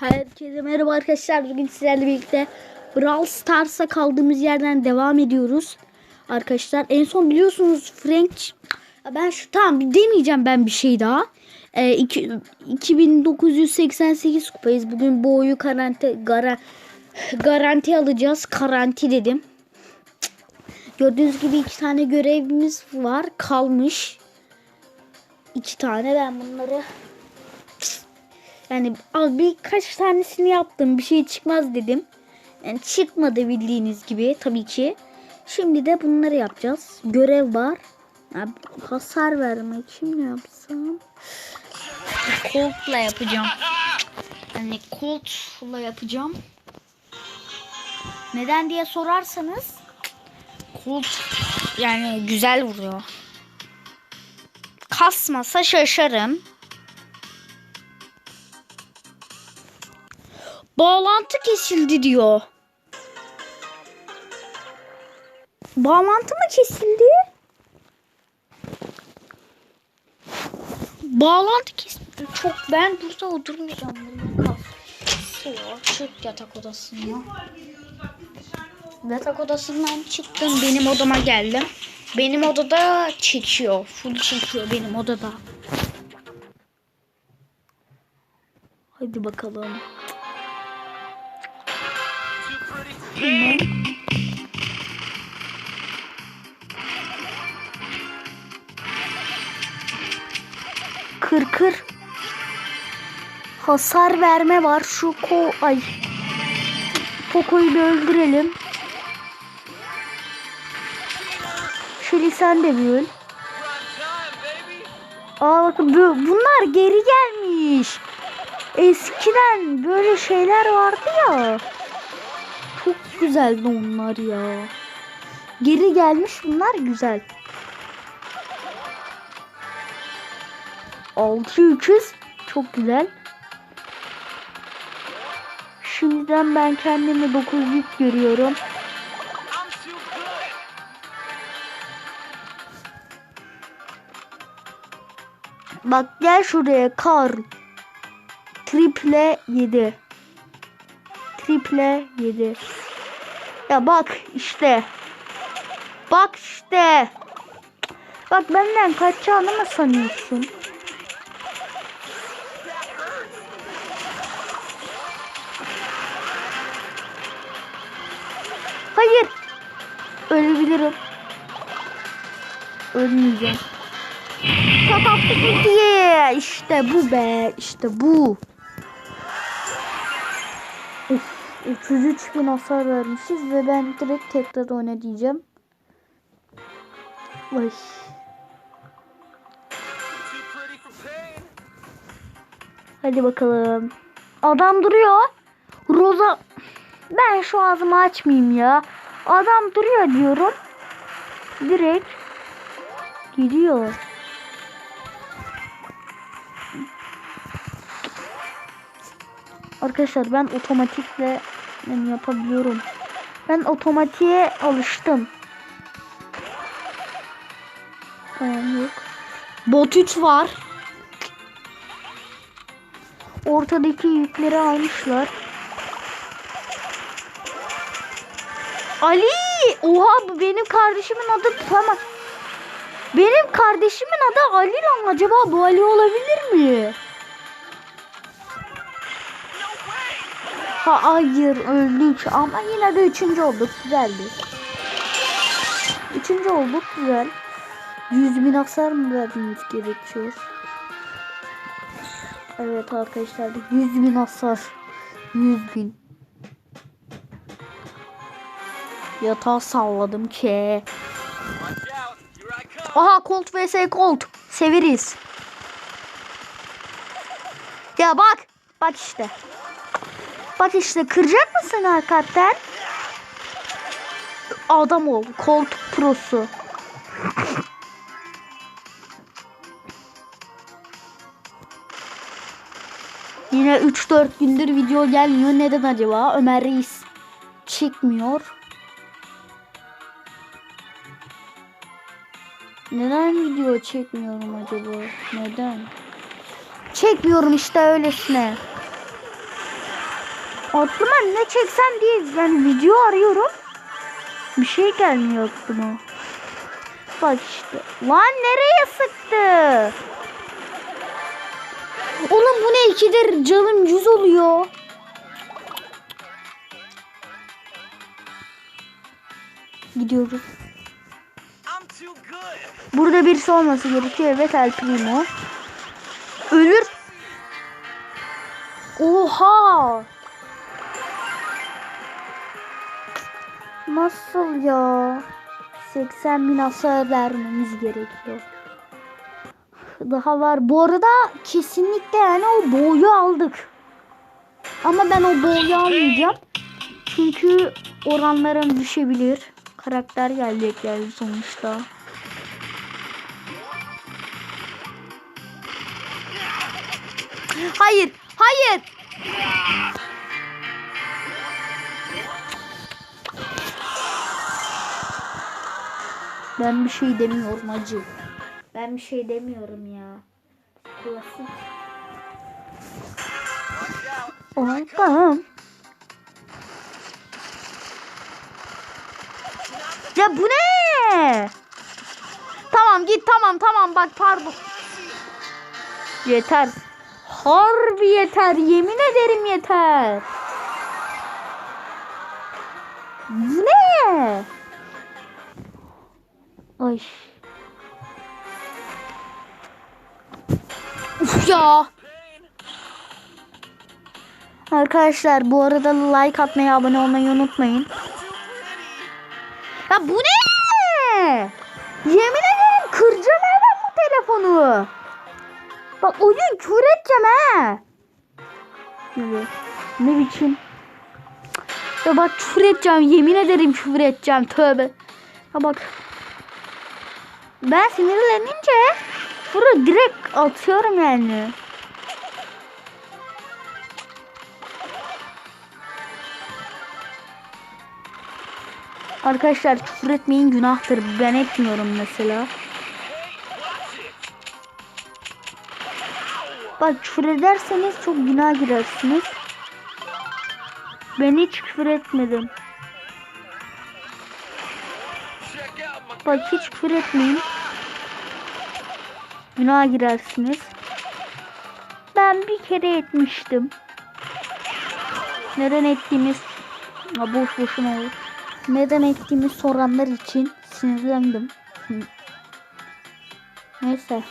Herkese merhaba arkadaşlar. Bugün sizlerle birlikte Brawl Stars'a kaldığımız yerden devam ediyoruz. Arkadaşlar en son biliyorsunuz Frank ben şu tamam demeyeceğim ben bir şey daha. Ee, iki, 2988 kupayız. Bugün bu oyu garanti gara, garanti alacağız. Garanti dedim. Gördüğünüz gibi iki tane görevimiz var. Kalmış. İki tane ben bunları yani az birkaç tanesini yaptım. Bir şey çıkmaz dedim. Yani çıkmadı bildiğiniz gibi tabii ki. Şimdi de bunları yapacağız. Görev var. Ya, hasar vermek ne yapsam? Colt'la yapacağım. Yani Colt'la yapacağım. Neden diye sorarsanız Colt yani güzel vuruyor. Kasmasa şaşarım. Bağlantı kesildi diyor. Bağlantı mı kesildi? Bağlantı kesildi. Çok ben burada oturmayacağım. Çık yatak odasına. Yatak odasından çıktım. Benim odama geldim. Benim odada çekiyor. Full çekiyor benim odada. Hadi bakalım. Ne? Kır kır. Hasar verme var. Şu ko ay. Poco'yu bir öldürelim. Şöyle sen de bir öl. Aa bakın bu- bunlar geri gelmiş. Eskiden böyle şeyler vardı ya. Güzeldi onlar ya. Geri gelmiş bunlar güzel. 600 çok güzel. Şimdiden ben kendimi 900 görüyorum. Bak gel şuraya kar. Triple 7. Triple 7. Ya bak işte. Bak işte. Bak benden kaçacağını mı sanıyorsun? Hayır. Ölebilirim. Ölmeyeceğim. Kapattık diye. İşte bu be. İşte bu. 303 bin hasar vermişiz ve ben direkt tekrar oyna diyeceğim. Vay. Hadi bakalım. Adam duruyor. Roza ben şu ağzımı açmayayım ya. Adam duruyor diyorum. Direkt gidiyor. Arkadaşlar ben otomatikle yapabiliyorum. Ben otomatiğe alıştım. Tamam yok. Bot 3 var. Ortadaki yükleri almışlar. Ali! Oha bu benim kardeşimin adı tamam. Benim kardeşimin adı Ali lan acaba bu Ali olabilir mi? Hayır öldük ama yine de üçüncü olduk güzeldi. Üçüncü olduk güzel. 100 bin hasar mı vermemiz gerekiyor? Evet arkadaşlar 100 bin hasar. 100 bin. Yatağı salladım ki. Aha Colt vs Colt. Severiz. Ya bak. Bak işte. Bak işte kıracak mısın hakikaten? Adam ol. Koltuk prosu. Yine 3-4 gündür video gelmiyor. Neden acaba? Ömer Reis çekmiyor. Neden video çekmiyorum acaba? Neden? Çekmiyorum işte öylesine. Aklıma ne çeksem diye yani video arıyorum. Bir şey gelmiyor aklıma. Bak işte. Lan nereye sıktı? Oğlum bu ne ikidir canım yüz oluyor. Gidiyoruz. Burada birisi olması gerekiyor. Evet El Primo. Ölür. Oha. Nasıl ya? 80 bin hasar vermemiz gerekiyor. Daha var. Bu arada kesinlikle yani o boyu aldık. Ama ben o boyu almayacağım. Çünkü oranlarım düşebilir. Karakter gelecek yani sonuçta. Hayır, hayır. Ben bir şey demiyorum acı. Ben bir şey demiyorum ya. Klasik. Oğlum. Ya bu ne? Tamam git tamam tamam bak pardon. Yeter. Harbi yeter. Yemin ederim yeter. Bu ne? Ay. Uf ya. Arkadaşlar bu arada like atmayı, abone olmayı unutmayın. Ya bu ne? Yemin ederim kıracağım ha ben bu telefonu. Bak oyun kür edeceğim ha. Ne, ne biçim? Ya bak küfür edeceğim. Yemin ederim küfür edeceğim. Tövbe. Ya bak. Ben sinirlenince furu direkt atıyorum yani. Arkadaşlar küfür etmeyin günahtır. Ben etmiyorum mesela. Bak küfür ederseniz çok günah girersiniz. Ben hiç küfür etmedim. Bak hiç küfür etmeyin. Günah girersiniz. Ben bir kere etmiştim. Neden ettiğimiz ha, boş boşuna olur. Neden ettiğimi soranlar için sinirlendim. Neyse.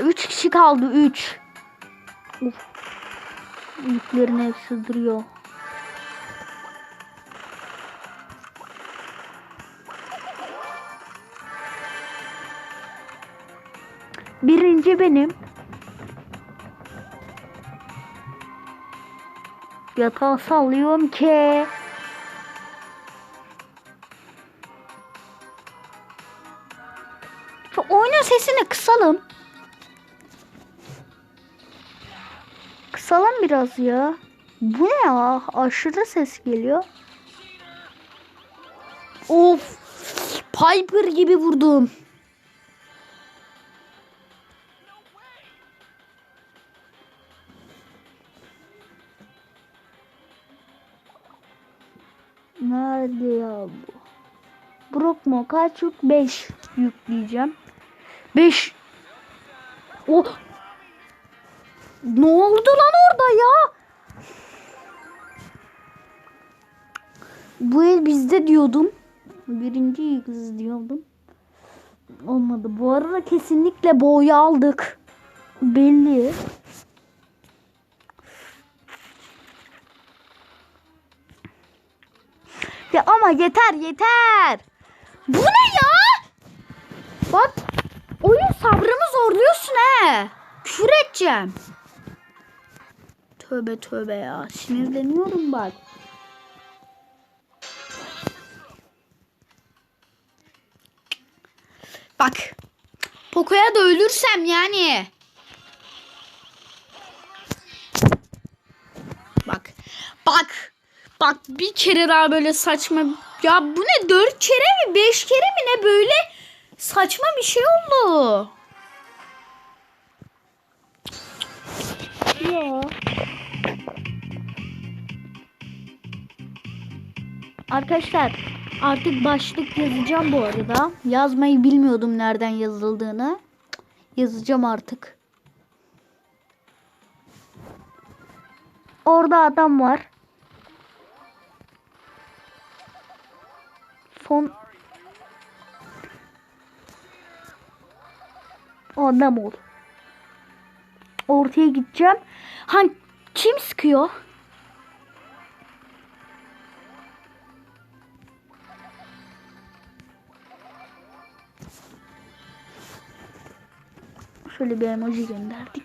3 kişi kaldı 3. Uf. Yüklerini hepsi Birinci benim. Yatağı sallıyorum ki. Şu oyunun sesini kısalım. Kısalım biraz ya. Bu ne ya? Aşırı ses geliyor. Of. Piper gibi vurdum. Nerede ya? Brock mu? Kaç yük? 5 yükleyeceğim. 5. Oh. Ne oldu lan orada ya? Bu el bizde diyordum. Birinci yıldız diyordum. Olmadı. Bu arada kesinlikle boyu aldık. Belli. Ya ama yeter yeter. Bu ne ya? Bak oyun sabrımı zorluyorsun he. Küfür edeceğim. Tövbe tövbe ya. Sinirleniyorum bak. Bak. Poco'ya da ölürsem yani. Bak. Bak. Bak bir kere daha böyle saçma. Ya bu ne dört kere mi beş kere mi ne böyle saçma bir şey oldu. Ya. Arkadaşlar artık başlık yazacağım bu arada. Yazmayı bilmiyordum nereden yazıldığını. Yazacağım artık. Orada adam var. Son adam ol. Ortaya gideceğim. Han kim sıkıyor? Şöyle bir emoji gönderdik.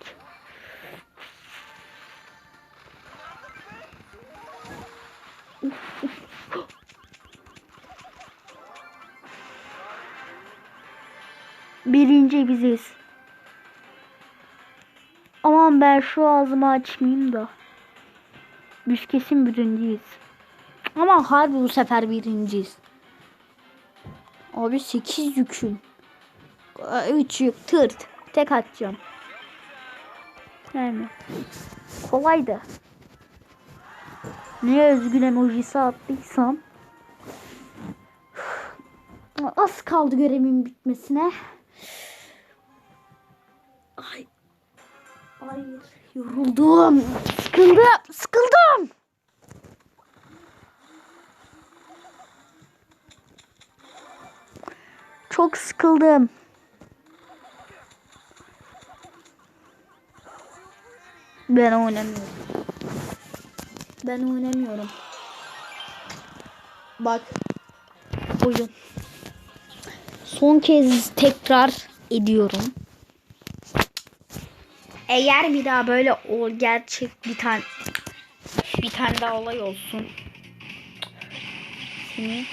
Ben şu ağzımı açmayayım da. Biz kesin birinciyiz. Ama harbi bu sefer birinciyiz. Abi 8 yüküm. 3 yük tırt. Tek atacağım. Yani kolaydı. Ne özgün emojisi attıysam. Az kaldı görevimin bitmesine. Ay yoruldum. Sıkıldım. Sıkıldım. Çok sıkıldım. Ben oynamıyorum. Ben oynamıyorum. Bak. Oyun. Son kez tekrar ediyorum. Eğer bir daha böyle o gerçek bir tane bir tane daha olay olsun. Seni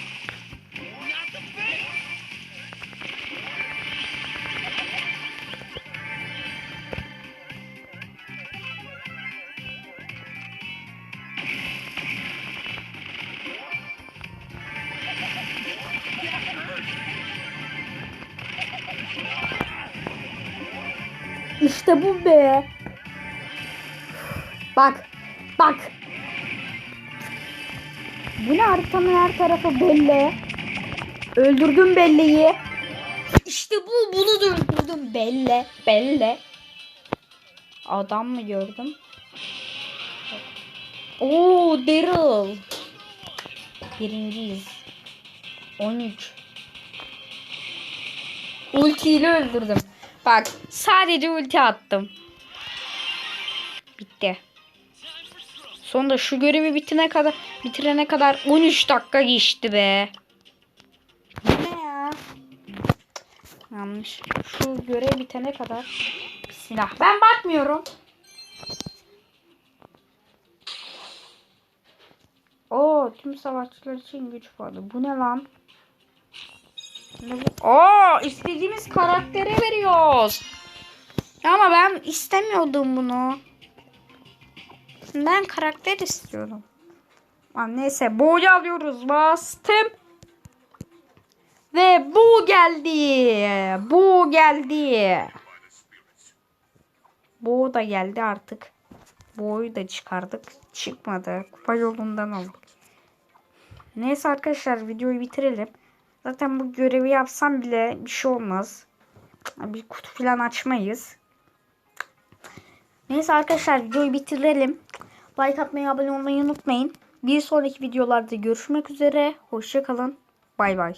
İşte bu be. Bak. Bak. Bu ne haritanın her tarafı belli. Öldürdüm belleyi. İşte bu. Bunu da öldürdüm. Belle. Belle. Adam mı gördüm? Oo Daryl. Birinciyiz. 13. Ultiyle öldürdüm. Bak sadece ulti attım. Bitti. Sonunda şu görevi bitene kadar bitirene kadar 13 dakika geçti be. Ne ya? Yanlış. Şu görev bitene kadar Bismillah. Ben bakmıyorum. Oo, tüm savaşçılar için güç puanı. Bu ne lan? Oo, istediğimiz karaktere veriyoruz. Ama ben istemiyordum bunu. Ben karakter istiyorum. Lan neyse boğucu alıyoruz. Bastım. Ve bu geldi. Bu geldi. Bu da geldi artık. Boğuyu da çıkardık. Çıkmadı. Kupa yolundan aldık. Neyse arkadaşlar videoyu bitirelim. Zaten bu görevi yapsam bile bir şey olmaz. Bir kutu falan açmayız. Neyse arkadaşlar videoyu bitirelim. Like atmayı, abone olmayı unutmayın. Bir sonraki videolarda görüşmek üzere. Hoşçakalın. Bay bay.